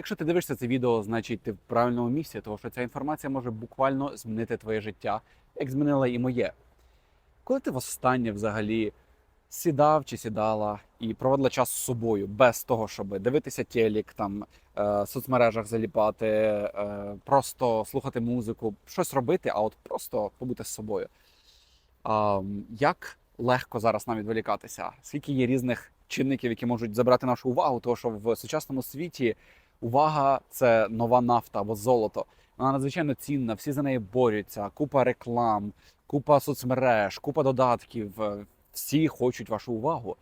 Якщо ти дивишся це відео, значить ти в правильному місці, тому що ця інформація може буквально змінити твоє життя, як змінила і моє. Коли ти востаннє взагалі сідав чи сідала і проводила час з собою, без того, щоб дивитися телек, там е, в соцмережах заліпати, е, просто слухати музику, щось робити, а от просто побути з собою. Як легко зараз нам відволікатися? Скільки є різних чинників, які можуть забрати нашу увагу, тому що в сучасному світі увага це нова нафта або золото. Вона надзвичайно цінна, всі за неї борються, купа реклам, купа соцмереж, купа додатків. е, Всі хочуть вашу увагу.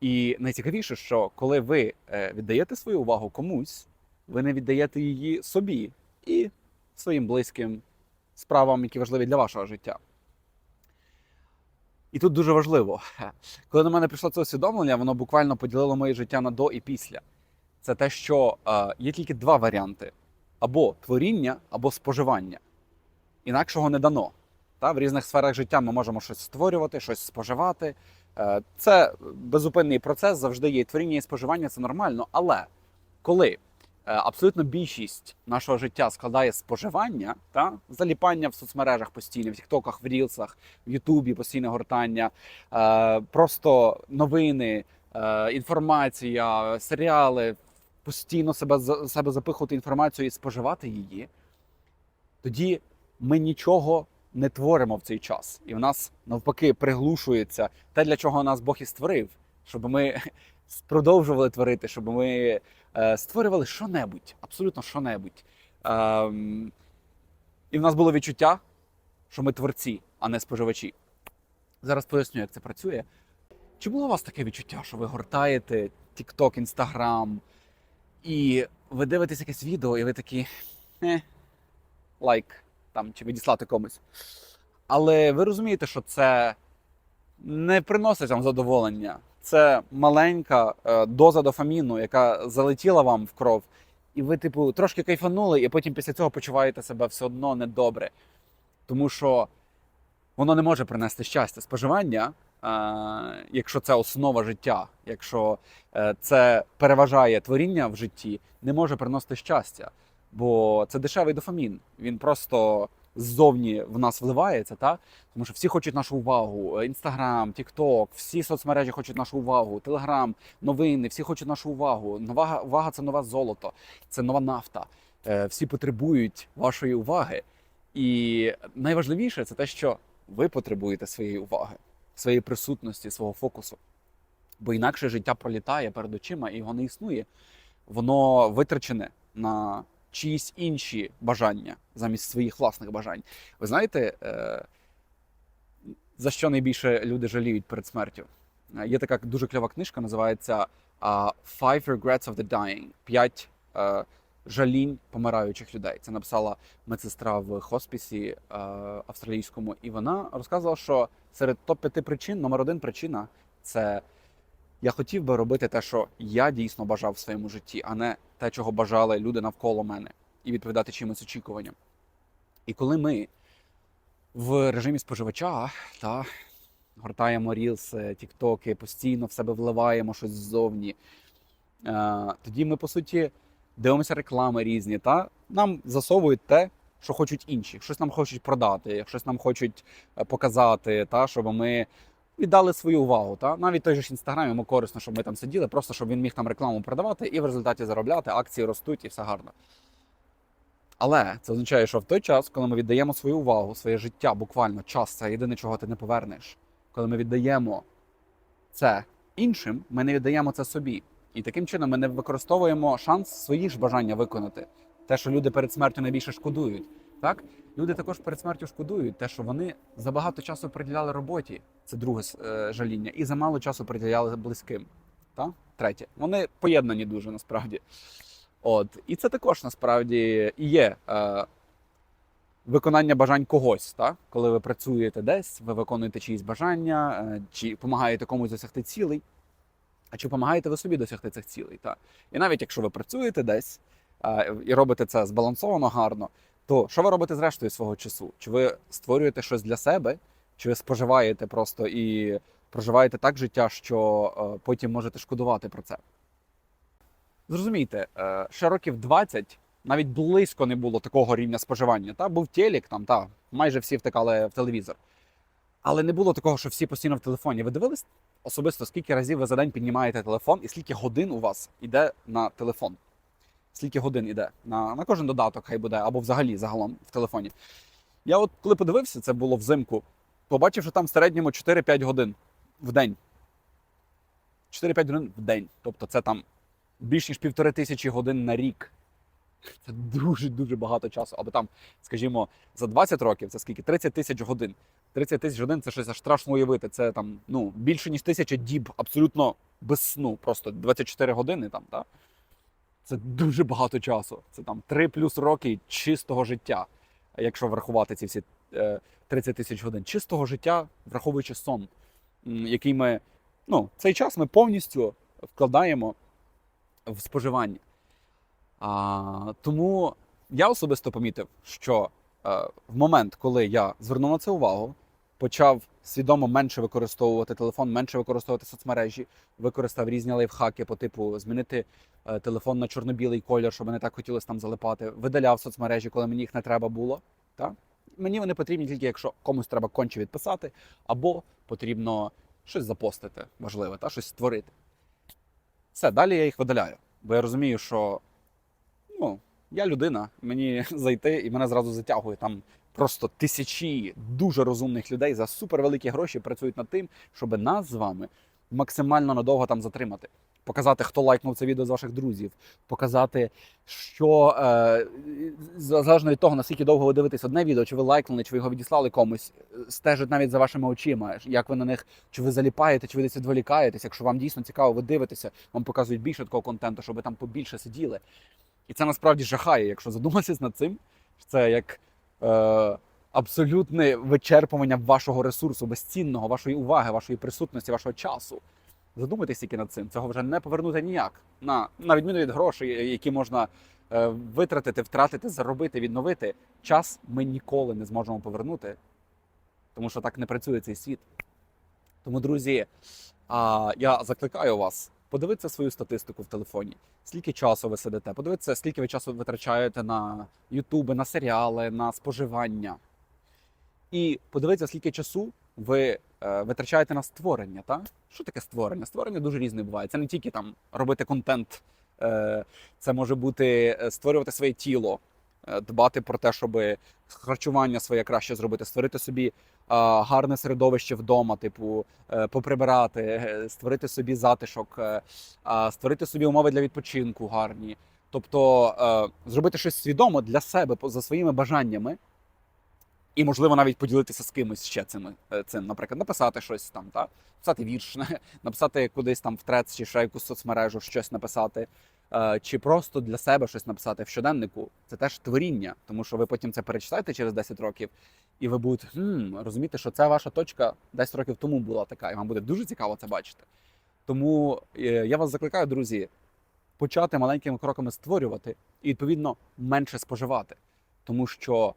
І найцікавіше, що коли ви е, віддаєте свою увагу комусь, ви не віддаєте її собі і своїм близьким справам, які важливі для вашого життя. І тут дуже важливо, коли до мене прийшло це усвідомлення, воно буквально поділило моє життя на до і після. Це те, що е, є тільки два варіанти: або творіння, або споживання. Інакшого не дано. Та? В різних сферах життя ми можемо щось створювати, щось споживати. Е, Це безупинний процес, завжди є і творіння і споживання, це нормально. Але коли е, абсолютно більшість нашого життя складає споживання, та? заліпання в соцмережах постійно, в Тіктоках, в Рілсах, в Ютубі постійне гортання, просто новини, інформація, серіали, постійно себе, себе запихувати інформацію і споживати її, тоді ми нічого не творимо в цей час. І в нас навпаки приглушується те, для чого нас Бог і створив, щоб ми продовжували творити, щоб ми е, створювали що-небудь, абсолютно що-небудь. Ем, і в нас було відчуття, що ми творці, а не споживачі. Зараз поясню, як це працює. Чи було у вас таке відчуття, що ви гортаєте TikTok, Instagram, і ви дивитесь якесь відео, і ви такі е, лайк там чи відіслати комусь. Але ви розумієте, що це не приносить вам задоволення. Це маленька е, доза дофаміну, яка залетіла вам в кров, і ви, типу, трошки кайфанули, і потім після цього почуваєте себе все одно недобре. Тому що воно не може принести щастя. Споживання, якщо це основа життя, якщо е, це переважає творіння в житті, не може приносити щастя. Бо це дешевий дофамін. Він просто ззовні в нас вливається, та? тому що всі хочуть нашу увагу. Інстаграм, Тікток, всі соцмережі хочуть нашу увагу, Телеграм, новини, всі хочуть нашу увагу. Нова увага це нове золото, це нова нафта. Е, Всі потребують вашої уваги. І найважливіше це те, що ви потребуєте своєї уваги, своєї присутності, свого фокусу. Бо інакше життя пролітає перед очима і його не існує. Воно витрачене на чиїсь інші бажання замість своїх власних бажань. Ви знаєте, е, за що найбільше люди жаліють перед смертю? Е, Є така дуже кльова книжка, називається Five Regrets of the Dying. П'ять е, жалінь помираючих людей. Це написала медсестра в хоспісі е, австралійському, і вона розказувала, що серед топ 5 причин, номер один причина це я хотів би робити те, що я дійсно бажав в своєму житті, а не те, чого бажали люди навколо мене, і відповідати чимось очікуванням. І коли ми в режимі споживача та гортаємо рілси, тіктоки, постійно в себе вливаємо щось ззовні, е, тоді ми, по суті, дивимося реклами різні, та нам засовують те, що хочуть інші. Щось нам хочуть продати, щось нам хочуть е, показати, та, щоб ми віддали свою увагу. Та? Навіть той же ж інстаграм йому корисно, щоб ми там сиділи, просто щоб він міг там рекламу продавати і в результаті заробляти, акції ростуть і все гарно. Але це означає, що в той час, коли ми віддаємо свою увагу, своє життя, буквально час це єдине, чого ти не повернеш. Коли ми віддаємо це іншим, ми не віддаємо це собі. І таким чином ми не використовуємо шанс свої ж бажання виконати. Те, що люди перед смертю найбільше шкодують. Так? Люди також перед смертю шкодують те, що вони забагато часу приділяли роботі, це друге е, жаління, і замало часу приділяли близьким. Та? Третє. Вони поєднані дуже насправді. От. І це також насправді і є е, виконання бажань когось. Та? Коли ви працюєте десь, ви виконуєте чиїсь бажання, е, чи допомагаєте комусь досягти цілей, а чи допомагаєте ви собі досягти цих цілей. Та? І навіть якщо ви працюєте десь е, і робите це збалансовано гарно, то що ви робите з рештою свого часу? Чи ви створюєте щось для себе, чи ви споживаєте просто і проживаєте так життя, що е, потім можете шкодувати про це? Зрозумійте, е, ще років 20 навіть близько не було такого рівня споживання. Та був телек, там та майже всі втикали в телевізор. Але не було такого, що всі постійно в телефоні. Ви дивились особисто, скільки разів ви за день піднімаєте телефон, і скільки годин у вас іде на телефон? Скільки годин іде на, на кожен додаток, хай буде, або взагалі загалом в телефоні. Я от коли подивився, це було взимку, побачив, що там в середньому 4-5 годин в день. 4-5 годин в день. Тобто це там більш ніж півтори тисячі годин на рік. Це дуже-дуже багато часу. Або там, скажімо, за 20 років це скільки? 30 тисяч годин. 30 тисяч годин це щось страшно уявити. Це там ну, більше, ніж тисяча діб, абсолютно без сну. Просто 24 години там, так? Це дуже багато часу. Це там 3 плюс роки чистого життя, якщо врахувати ці всі е, 30 тисяч годин. Чистого життя, враховуючи сон, який ми, ну, цей час ми повністю вкладаємо в споживання. А, тому я особисто помітив, що е, в момент, коли я звернув на це увагу, почав свідомо менше використовувати телефон, менше використовувати соцмережі, використав різні лайфхаки по типу змінити е, телефон на чорно-білий колір, щоб не так хотілося там залипати, видаляв соцмережі, коли мені їх не треба було. Та? Мені вони потрібні тільки, якщо комусь треба конче відписати, або потрібно щось запостити важливе, та щось створити. Все, далі я їх видаляю. Бо я розумію, що ну, я людина, мені зайти і мене зразу затягує. Там просто тисячі дуже розумних людей за супервеликі гроші працюють над тим, щоб нас з вами максимально надовго там затримати. Показати, хто лайкнув це відео з ваших друзів, показати, що е, залежно від того, наскільки довго ви дивитесь одне відео, чи ви лайкнули, чи ви його відіслали комусь, е, стежить навіть за вашими очима, як ви на них, чи ви заліпаєте, чи ви десь відволікаєтесь. Якщо вам дійсно цікаво, ви дивитеся, вам показують більше такого контенту, щоб ви там побільше сиділи. І це насправді жахає, якщо задуматися над цим. Це як е, абсолютне вичерпування вашого ресурсу, безцінного, вашої уваги, вашої присутності, вашого часу. Задумайтесь тільки над цим. Цього вже не повернути ніяк. На, на відміну від грошей, які можна е, витратити, втратити, заробити, відновити. Час ми ніколи не зможемо повернути, тому що так не працює цей світ. Тому, друзі, а, я закликаю вас подивитися свою статистику в телефоні. Скільки часу ви сидите? Подивитися, скільки ви часу витрачаєте на ютуби, на серіали, на споживання. І подивитися, скільки часу ви е, витрачаєте на створення. Та? Що таке створення? Створення дуже різне буває. Це не тільки там робити контент, е, це може бути е, створювати своє тіло, дбати про те, щоб харчування своє краще зробити, створити собі а, гарне середовище вдома, типу, е, поприбирати, е, створити собі затишок, е, створити собі умови для відпочинку гарні. Тобто е, зробити щось свідомо для себе за своїми бажаннями, і, можливо, навіть поділитися з кимось ще цим, е, цим. Наприклад, написати щось там, та? написати вірш, написати кудись там в трец чи ще якусь соцмережу, щось написати. Е, Чи просто для себе щось написати в щоденнику, це теж творіння, тому що ви потім це перечитаєте через 10 років, і ви будете хм, розуміти, що це ваша точка 10 років тому була така, і вам буде дуже цікаво це бачити. Тому е, я вас закликаю, друзі, почати маленькими кроками створювати і відповідно менше споживати, тому що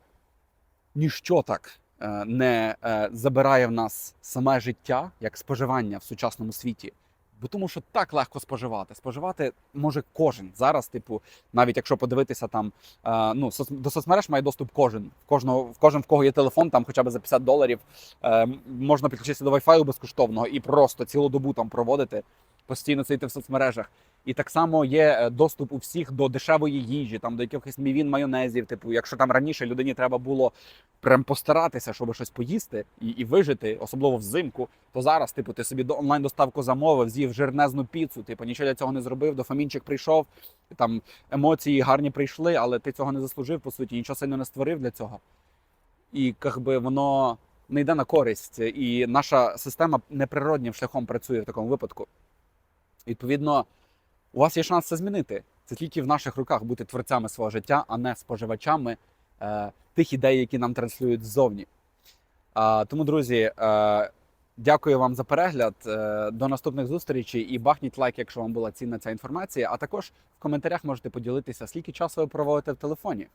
ніщо так е, не забирає в нас саме життя як споживання в сучасному світі. Бо тому, що так легко споживати. Споживати може кожен зараз. Типу, навіть якщо подивитися там, е, ну соц... до соцмереж має доступ кожен. В кожного в кожен в кого є телефон, там хоча б за 50 доларів е, можна підключитися до Wi-Fi безкоштовного і просто цілу добу там проводити, постійно сидіти в соцмережах. І так само є е, доступ у всіх до дешевої їжі, там до якихось мівін майонезів. Типу, якщо там раніше людині треба було прям постаратися, щоб щось поїсти і, і вижити, особливо взимку, то зараз, типу, ти собі до онлайн доставку замовив, з'їв жирнезну піцу, типу нічого для цього не зробив. Дофамінчик прийшов, там емоції гарні прийшли, але ти цього не заслужив, по суті, нічого сильно не створив для цього. І якби воно не йде на користь, і наша система неприроднім шляхом працює в такому випадку. Відповідно, у вас є шанс це змінити. Це тільки в наших руках бути творцями свого життя, а не споживачами е, тих ідей, які нам транслюють ззовні. Е, тому, друзі, е, дякую вам за перегляд. Е, до наступних зустрічей і бахніть лайк, якщо вам була цінна ця інформація. А також в коментарях можете поділитися, скільки часу ви проводите в телефоні.